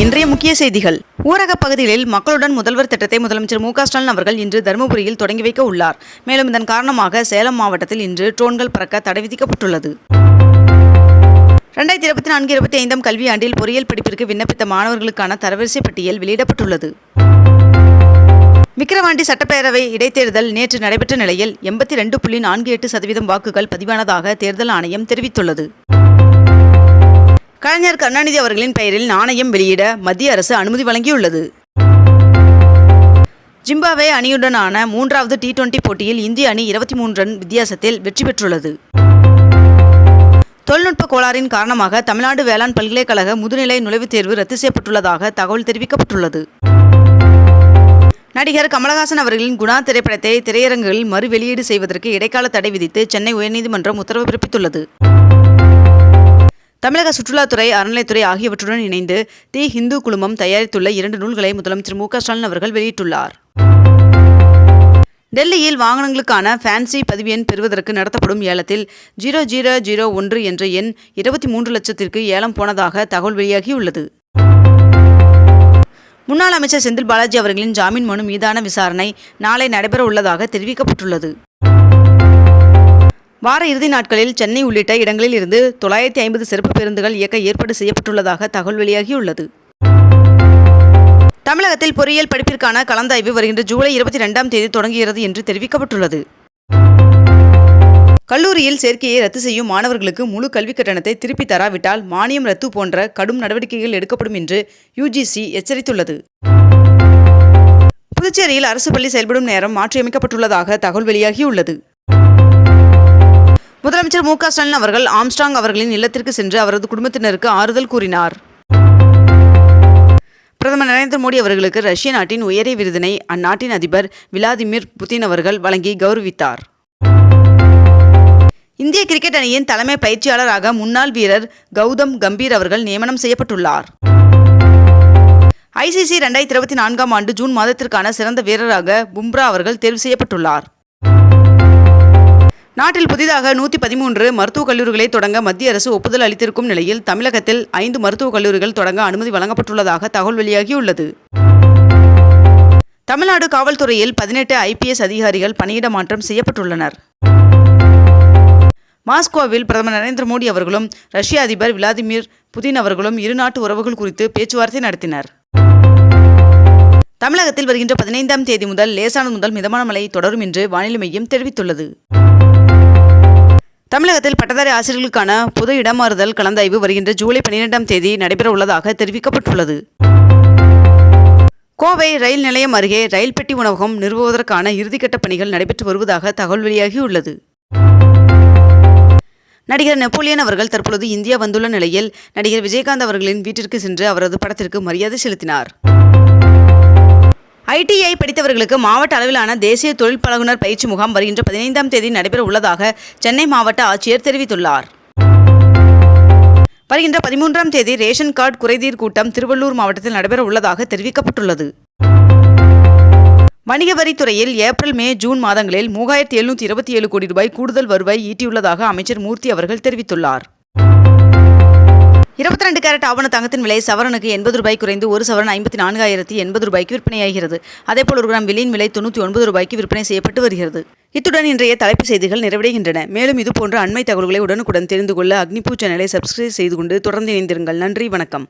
இன்றைய முக்கிய செய்திகள். ஊரக பகுதிகளில் மக்களுடன் முதல்வர் திட்டத்தை முதலமைச்சர் மு ஸ்டாலின் அவர்கள் இன்று தருமபுரியில் தொடங்கி வைக்க உள்ளார். மேலும் இதன் காரணமாக சேலம் மாவட்டத்தில் இன்று ட்ரோன்கள் பறக்க தடை விதிக்கப்பட்டுள்ளது. ரெண்டாயிரத்தி இருபத்தி நான்கு இருபத்தி ஐந்தாம் கல்வியாண்டில் பொறியியல் படிப்பிற்கு விண்ணப்பித்த மாணவர்களுக்கான தரவரிசை பட்டியல் வெளியிடப்பட்டுள்ளது. விக்கிரவாண்டி சட்டப்பேரவை இடைத்தேர்தல் நேற்று நடைபெற்ற நிலையில் எண்பத்தி ரெண்டு புள்ளி நான்கு எட்டு சதவீதம் வாக்குகள் பதிவானதாக தேர்தல் ஆணையம் தெரிவித்துள்ளது. கலைஞர் கருணாநிதி அவர்களின் பெயரில் நாணயம் வெளியிட மத்திய அரசு அனுமதி வழங்கியுள்ளது. ஜிம்பாவே அணியுடனான மூன்றாவது டி டுவெண்டி போட்டியில் இந்திய அணி இருபத்தி மூன்று ரன் வித்தியாசத்தில் வெற்றி பெற்றுள்ளது. தொழில்நுட்ப கோளாறின் காரணமாக தமிழ்நாடு வேளாண் பல்கலைக்கழக முதுநிலை நுழைவுத் தேர்வு ரத்து செய்யப்பட்டுள்ளதாக தகவல் தெரிவிக்கப்பட்டுள்ளது. நடிகர் கமலஹாசன் அவர்களின் குணா திரைப்படத்தை திரையரங்குகளில் மறு வெளியீடு செய்வதற்கு இடைக்கால தடை விதித்து சென்னை உயர்நீதிமன்றம் உத்தரவு பிறப்பித்துள்ளது. தமிழக சுற்றுலாத்துறை அறநிலைத்துறை ஆகியவற்றுடன் இணைந்து தி ஹிந்து குழுமம் தயாரித்துள்ள இரண்டு நூல்களை முதலமைச்சர் மு ஸ்டாலின் அவர்கள் வெளியிட்டுள்ளார். டெல்லியில் வாகனங்களுக்கான ஃபேன்சி பதிவு எண் பெறுவதற்கு நடத்தப்படும் ஏலத்தில் ஜீரோ ஜீரோ ஜீரோ ஒன்று என்ற எண் இருபத்தி மூன்று லட்சத்திற்கு ஏலம் போனதாக தகவல் வெளியாகியுள்ளது. முன்னாள் அமைச்சர் செந்தில் பாலாஜி அவர்களின் ஜாமீன் மனு மீதான விசாரணை நாளை நடைபெற உள்ளதாக தெரிவிக்கப்பட்டுள்ளது. வார இறுதி நாட்களில் சென்னை உள்ளிட்ட இடங்களில் இருந்து தொள்ளாயிரத்தி ஐம்பது சிறப்பு பேருந்துகள் இயக்க ஏற்பாடு செய்யப்பட்டுள்ளதாக தகவல் வெளியாகியுள்ளது. தமிழகத்தில் பொறியியல் படிப்பிற்கான கலந்தாய்வு வருகின்ற ஜூலை இருபத்தி ரெண்டாம் தேதி தொடங்குகிறது என்று தெரிவிக்கப்பட்டுள்ளது. கல்லூரியில் சேர்க்கையை ரத்து செய்யும் மாணவர்களுக்கு முழு கல்விக் கட்டணத்தை திருப்பி தராவிட்டால் மானியம் ரத்து போன்ற கடும் நடவடிக்கைகள் எடுக்கப்படும் என்று யுஜிசி எச்சரித்துள்ளது. புதுச்சேரியில் அரசு பள்ளி செயல்படும் நேரம் மாற்றியமைக்கப்பட்டுள்ளதாக தகவல் வெளியாகியுள்ளது. முதலமைச்சர் மு க ஸ்டாலின் அவர்கள் ஆம்ஸ்டாங் அவர்களின் இல்லத்திற்கு சென்று அவரது குடும்பத்தினருக்கு ஆறுதல் கூறினார். பிரதமர் நரேந்திர மோடி அவர்களுக்கு ரஷ்ய நாட்டின் உயரிய விருதினை அந்நாட்டின் அதிபர் விளாதிமிர் புதின் அவர்கள் வழங்கி கௌரவித்தார். இந்திய கிரிக்கெட் அணியின் தலைமை பயிற்சியாளராக முன்னாள் வீரர் கௌதம் கம்பீர் அவர்கள் நியமனம் செய்யப்பட்டுள்ளார். ஐசிசி ரெண்டாயிரத்தி இருபத்தி நான்காம் ஆண்டு ஜூன் மாதத்திற்கான சிறந்த வீரராக பும்ரா அவர்கள் தேர்வு செய்யப்பட்டுள்ளார். நாட்டில் புதிதாக நூற்றி பதிமூன்று மருத்துவக் கல்லூரிகளை தொடங்க மத்திய அரசு ஒப்புதல் அளித்திருக்கும் நிலையில் தமிழகத்தில் ஐந்து மருத்துவக் கல்லூரிகள் தொடங்க அனுமதி வழங்கப்பட்டுள்ளதாக தகவல் வெளியாகியுள்ளது. தமிழ்நாடு காவல்துறையில் பதினெட்டு ஐபிஎஸ் அதிகாரிகள் பணியிட மாற்றம் செய்யப்பட்டுள்ளனர். மாஸ்கோவில் பிரதமர் நரேந்திர மோடி அவர்களும் ரஷ்ய அதிபர் விளாடிமிர் புதின் அவர்களும் இரு நாட்டு உறவுகள் குறித்து பேச்சுவார்த்தை நடத்தினர். தமிழகத்தில் வருகின்ற பதினைந்தாம் தேதி முதல் லேசானது முதல் மிதமான மழை தொடரும் என்று வானிலை மையம் தெரிவித்துள்ளது. தமிழகத்தில் பட்டதாரி ஆசிரியர்களுக்கான பொது இடமாறுதல் கலந்தாய்வு வருகின்ற ஜூலை பன்னிரெண்டாம் தேதி நடைபெற உள்ளதாக தெரிவிக்கப்பட்டுள்ளது. கோவை ரயில் நிலையம் அருகே ரயில் பெட்டி உணவகம் நிறுவுவதற்கான இறுதிக்கட்ட பணிகள் நடைபெற்று வருவதாக தகவல் வெளியாகியுள்ளது. நடிகர் நெப்போலியன் அவர்கள் தற்பொழுது இந்தியா வந்துள்ள நிலையில் நடிகர் விஜயகாந்த் அவர்களின் வீட்டிற்கு சென்று அவரது படத்திற்கு மரியாதை செலுத்தினார். ஐடிஐ படித்தவர்களுக்கு மாவட்ட அளவிலான தேசிய தொழில் பழகுனர் பயிற்சி முகாம் வருகின்ற பதினைந்தாம் தேதி நடைபெற உள்ளதாக சென்னை மாவட்ட ஆட்சியர் தெரிவித்துள்ளார். வருகின்ற பதிமூன்றாம் தேதி ரேஷன் கார்டு குறைதீர் கூட்டம் திருவள்ளூர் மாவட்டத்தில் நடைபெற உள்ளதாக தெரிவிக்கப்பட்டுள்ளது. வணிக வரித்துறையில் ஏப்ரல் மே ஜூன் மாதங்களில் மூவாயிரத்தி எழுநூற்றி இருபத்தி ஏழு கோடி ரூபாய் கூடுதல் வருவாய் ஈட்டியுள்ளதாக அமைச்சர் மூர்த்தி அவர்கள் தெரிவித்துள்ளார். இருபத்தி ரெண்டு கேரட் ஆவண தங்கத்தின் விலை சவரனுக்கு எண்பது ரூபாய் குறைந்து ஒரு சவரன் ஐம்பத்தி நான்காயிரத்தி எண்பது ரூபாய்க்கு விற்பனையாகிறது. அதேபோல் ஒரு கிராம் வெள்ளியின் விலை தொண்ணூற்றி ஒன்பது ரூபாய்க்கு விற்பனை செய்யப்பட்டு வருகிறது. இத்துடன் இன்றைய தலைப்பு செய்திகள் நிறைவடைகின்றன. மேலும் இதுபோன்ற அண்மை தகவல்களை உடனுக்குடன் தெரிந்து கொள்ள அக்னிபூ சேனலை சப்ஸ்கிரைப் செய்து கொண்டு தொடர்ந்து இணைந்திருங்கள். நன்றி வணக்கம்.